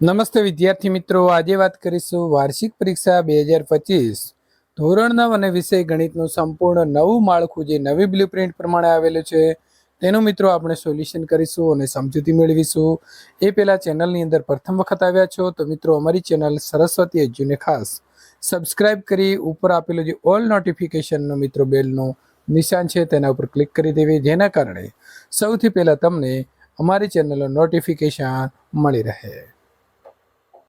નમસ્તે વિદ્યાર્થી મિત્રો, આજે વાત કરીશું વાર્ષિક પરીક્ષા બે હજાર પચીસ. ધોરણ નવ અને વિષય ગણિતનું સંપૂર્ણ નવું માળખું જે નવી બ્લુપ્રિન્ટ પ્રમાણે આવેલું છે, તેનું મિત્રો આપણે સોલ્યુશન કરીશું અને સમજૂતી મેળવીશું. એ પહેલાં ચેનલની અંદર પ્રથમ વખત આવ્યા છો તો મિત્રો, અમારી ચેનલ સરસ્વતી એજ્યુને ખાસ સબસ્ક્રાઇબ કરી ઉપર આપેલું જે ઓલ નોટિફિકેશનનો મિત્રો બેલનું નિશાન છે તેના ઉપર ક્લિક કરી દેવી, જેના કારણે સૌથી પહેલાં તમને અમારી ચેનલનું નોટિફિકેશન મળી રહે.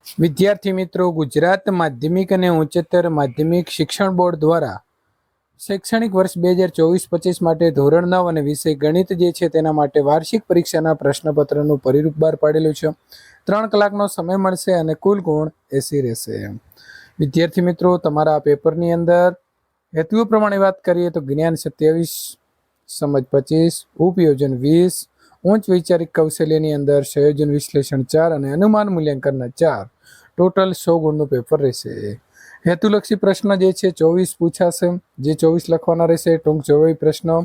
વિદ્યાર્થી મિત્રો, ગુજરાત માધ્યમિક અને ઉચ્ચતર માધ્યમિક શિક્ષણ બોર્ડ દ્વારા શૈક્ષણિક વર્ષ બે હજાર ચોવીસ પચીસ માટે ધોરણ નવ અને વિષય ગણિત જે છે તેના માટે વાર્ષિક પરીક્ષાના પ્રશ્નપત્રનું પરિરૂપ બહાર પાડેલું છે. ત્રણ કલાકનો સમય મળશે અને કુલ ગુણ એસી રહેશે વિદ્યાર્થી મિત્રો, તમારા આ પેપરની અંદર હેતુઓ પ્રમાણે વાત કરીએ તો જ્ઞાન સત્યાવીસ, સમજ પચીસ, ઉપયોજન વીસ ઉચ્ચ વૈચારિક કૌશલ્યની અંદર સંયોજન વિશ્લેષણ ચાર અને અનુમાન મૂલ્યાંકનના ચાર. ટોટલ સો ગુણનું પેપર રહેશે. હેતુલક્ષી પ્રશ્ન જે છે, ચોવીસ પૂછાશે. જે ચોવીસ લખવાના રહેશે, ટૂંક જવાબી પ્રશ્ન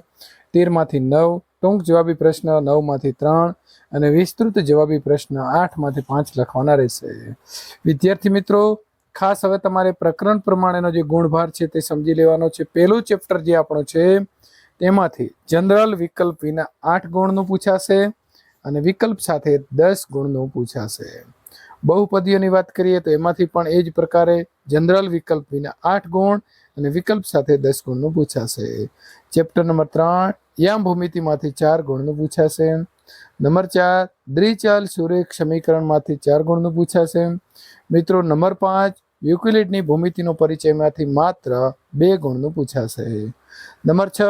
તેરમાંથી નવ, ટૂંક જવાબી પ્રશ્ન નવમાંથી ત્રણ અને વિસ્તૃત જવાબી પ્રશ્ન આઠમાંથી પાંચ લખવાના રહેશે. વિદ્યાર્થી મિત્રો, ખાસ હવે તમારે પ્રકરણ પ્રમાણેનો જે ગુણભાર છે તે સમજી લેવાનો છે. પહેલું ચેપ્ટર જે આપણો છે તેમાંથી જનરલ વિકલ્પ વિના આઠ ગુણનું પૂછાશે અને વિકલ્પ સાથે દસ ગુણનું પૂછાશે. બહુપદીઓની વાત કરીએ તો એમાંથી પણ એ જ પ્રકારે જનરલ વિકલ્પ વિના આઠ ગુણ અને વિકલ્પ સાથે દસ ગુણનું પૂછાશે. ચેપ્ટર નંબર ત્રણ યામ ભૂમિતિમાંથી ચાર ગુણનું પૂછાશે. નંબર ચાર, દ્વિચલ સુરેખ સમીકરણમાંથી ચાર ગુણનું પૂછાશે. મિત્રો, નંબર પાંચ, યુક્લિડની ભૂમિતિનો પરિચયમાંથી માત્ર બે ગુણનું પૂછાશે. નંબર છ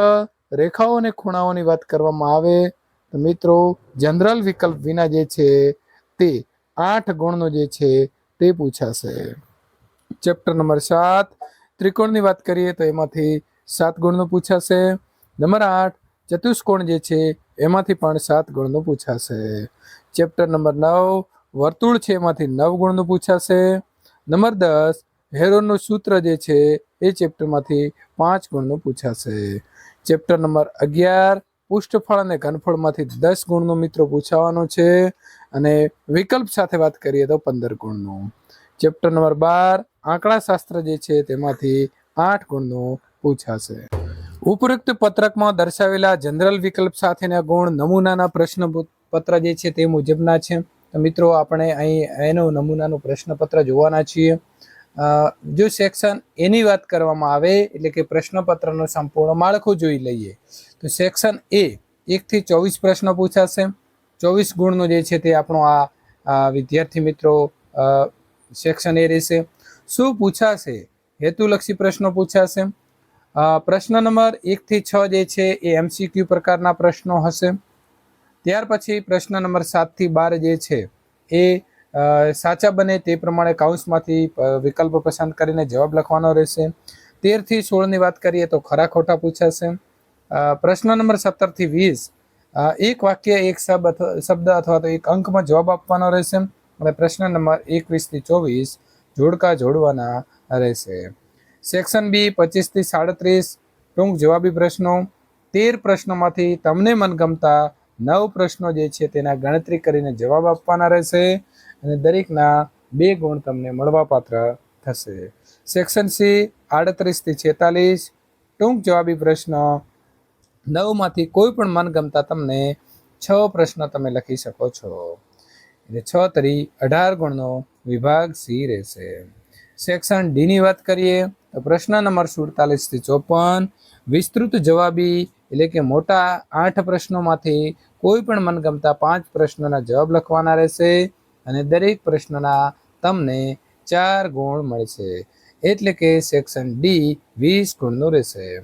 રેખાઓ અને ખૂણાઓની વાત કરવામાં આવે, તો મિત્રો, જનરલ વિકલ્પ વિના જે છે તે આઠ ગુણનો જે છે તે પૂછાશે. ચેપ્ટર નંબર સાત, ત્રિકોણની વાત કરીએ તો એમાંથી સાત ગુણનું પૂછાશે. નંબર આઠ, ચતુષ્કોણ જે છે એમાંથી પણ સાત ગુણનું પૂછાશે. ચેપ્ટર નંબર નવ, વર્તુળ છે એમાંથી નવ ગુણનું પૂછાશે. નંબર દસ, હેરોનનું સૂત્ર જે છે એ ચેપ્ટરમાંથી પાંચ ગુણનું પૂછાશે. ચેપ્ટર નંબર અગિયાર પુષ્ટફળ અને ઘનફળમાંથી દસ ગુણનો મિત્રો પૂછાવાનો છે. અને વિકલ્પ સાથે વાત કરીએ તો પંદર ગુણનો. ચેપ્ટર નંબર બાર, આંકડાશાસ્ત્ર જે છે તેમાંથી આઠ ગુણનું પૂછાશે. ઉપરોક્ત પત્રકમાં દર્શાવેલા જનરલ વિકલ્પ સાથેના ગુણ, નમૂનાના પ્રશ્ન પત્ર જે છે તે મુજબના છે. તો મિત્રો, આપણે અહીં એનો નમૂનાનું પ્રશ્નપત્ર જોવાના છીએ. જો સેક્શન એની વાત કરવામાં આવે, એટલે કે પ્રશ્નપત્રનું સંપૂર્ણ માળખું જોઈ લઈએ, તો સેક્શન એ એકથી ચોવીસ પ્રશ્નો પૂછાશે. ચોવીસ ગુણનો જે છે તે આપણો આ વિદ્યાર્થી મિત્રો સેક્શન એ રહેશે. શું પૂછાશે? હેતુલક્ષી પ્રશ્નો પૂછાશે. પ્રશ્ન નંબર એકથી છ જે છે એ એમસીક્યુ પ્રકારના પ્રશ્નો હશે. ત્યાર પછી પ્રશ્ન નંબર સાતથી બાર જે છે એ સાચા બને તે પ્રમાણે કાઉન્સમાંથી વિકલ્પ પસંદ કરીને જવાબ લખવાનો રહેશે. તેરથી સોળની વાત કરીએ તો ખરા ખોટા પૂછાશે. પ્રશ્ન નંબર સત્તરથી વીસ. એક વાક્ય એક શબ્દ અથવા શબ્દ અથવા તો એક અંકમાં જવાબ આપવાનો રહેશે અને પ્રશ્ન નંબર એકવીસથી ચોવીસ જોડકા જોડવાના રહેશે. સેક્શન બી પચીસથી સાડત્રીસ ટૂંક જવાબી પ્રશ્નો. તેર પ્રશ્નોમાંથી તમને મનગમતા નવ પ્રશ્નો જે છે તેના ગણતરી કરીને જવાબ આપવાના રહેશે. અને દરેકના બે ગુણ તમને મળવાપાત્ર થશે. સેક્શન સી આડત્રીસથી છેતાલીસ. ટૂંક જવાબી પ્રશ્ન. નવમાંથી કોઈ પણ મનગમતા તમને છ પ્રશ્ન તમે લખી શકો છો. એટલે છ તરી અઢાર ગુણનો વિભાગ સી રહેશે. સેક્શન ડીની વાત કરીએ, તો પ્રશ્ન નંબર સુડતાલીસથી ચોપન. વિસ્તૃત જવાબી એટલે કે મોટા આઠ પ્રશ્નોમાંથી કોઈ પણ મનગમતા પાંચ પ્રશ્નોના જવાબ લખવાના રહેશે. અને દરેક પ્રશ્નના તમને ચાર ગુણ મળશે. એટલે કે સેક્શન ડી વીસ ગુણનું રહેશે.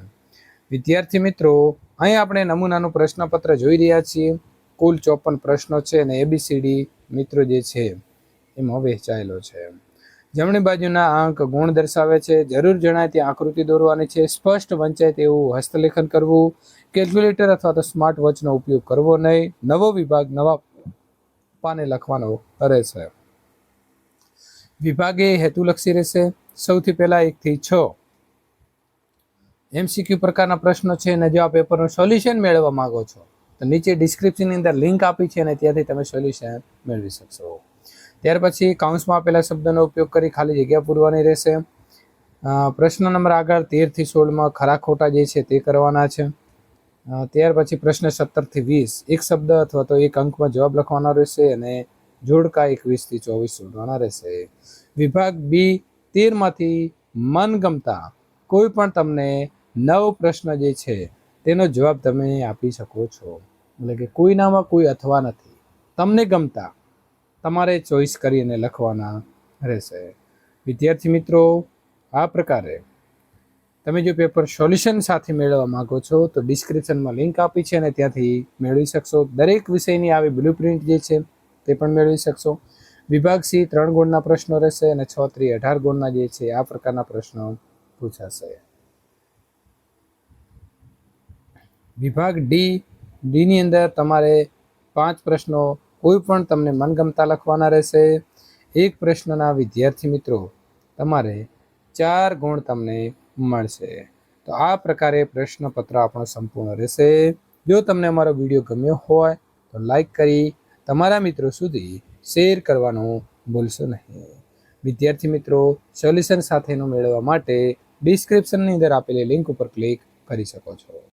વિદ્યાર્થી મિત્રો, અહીં આપણે નમૂનાનું પ્રશ્નપત્ર જોઈ રહ્યા છીએ. કુલ ચોપન પ્રશ્નો છે અને એબીસીડી મિત્રો જે છે, એમાં વહેંચાયેલો છે. જમણી બાજુના આંક ગુણ દર્શાવે છે. જરૂર જણાય ત્યાં આકૃતિ દોરવાની છે. સ્પષ્ટ વંચાય તેવું હસ્તલેખન કરવું. કેલ્ક્યુલેટર અથવા તો સ્માર્ટ વોચનો ઉપયોગ કરવો નહીં. નવો વિભાગ, નવા પાને લખવાનો રહેશે વિભાગે હેતુલક્ષી રહેશે. સૌથી પહેલા એકથી છ. એમસીક્યુ પ્રકારના પ્રશ્નો છે અને જો આ પેપરનું સોલ્યુશન મેળવવા માંગો છો, તો નીચે ડિસ્ક્રિપ્શનની અંદર લિંક આપી છે અને ત્યાંથી તમે સોલ્યુશન મેળવી શકશો. ત્યાર પછી કાઉન્સમાં આપેલા શબ્દનો ઉપયોગ કરી ખાલી જગ્યા પૂરવાની રહેશે. પ્રશ્ન નંબર આગળ તેરથી સોળમાં ખરા ખોટા જે છે તે કરવાના છે. ત્યાર પછી પ્રશ્ન સત્તરથી વીસ. એક શબ્દ અથવા તો એક અંકમાં જવાબ લખવાનો રહેશે અને જોડકા એકવીસથી ચોવીસ શોધવાના રહેશે. વિભાગ બી, તેરમાંથી મનગમતા કોઈ પણ તમને નવ પ્રશ્ન જે છે, તેનો જવાબ તમે આપી શકો છો. એટલે કે કોઈનામાં કોઈ અથવા નથી. તમને ગમતા તમારે ચોઈસ કરીને લખવાના રહેશે. વિદ્યાર્થી મિત્રો, આ પ્રકારે તમે જો પેપર સોલ્યુશન સાથે મેળવવા માંગો છો, તો ડિસ્ક્રિપ્શનમાં લિંક આપી છે અને ત્યાંથી મેળવી શકશો. દરેક વિષયની આવી બ્લુ પ્રિન્ટ જે છે, તે પણ મેળવી શકશો. વિભાગ સી ત્રણ ગુણના પ્રશ્નો રહેશે અને છ ત્રી અઢાર ગુણના જે છે, આ પ્રકારના પ્રશ્નો પૂછાશે. વિભાગ ડી, ડીની અંદર તમારે પાંચ પ્રશ્નો કોઈ પણ તમને મનગમતા લખવાના રહેશે. એક પ્રશ્નના વિદ્યાર્થી મિત્રો, તમારે ચાર ગુણ તમને મળશે. તો આ પ્રકારે પ્રશ્નપત્ર આપણો સંપૂર્ણ રહેશે. જો તમને અમારો વીડિયો ગમ્યો હોય, તો લાઈક કરી તમારા મિત્રો સુધી શેર કરવાનું ભૂલશો નહીં. વિદ્યાર્થી મિત્રો, સોલ્યુશન સાથેનું મેળવવા માટે ડિસ્ક્રિપ્શનની અંદર આપેલી લિંક ઉપર ક્લિક કરી શકો છો.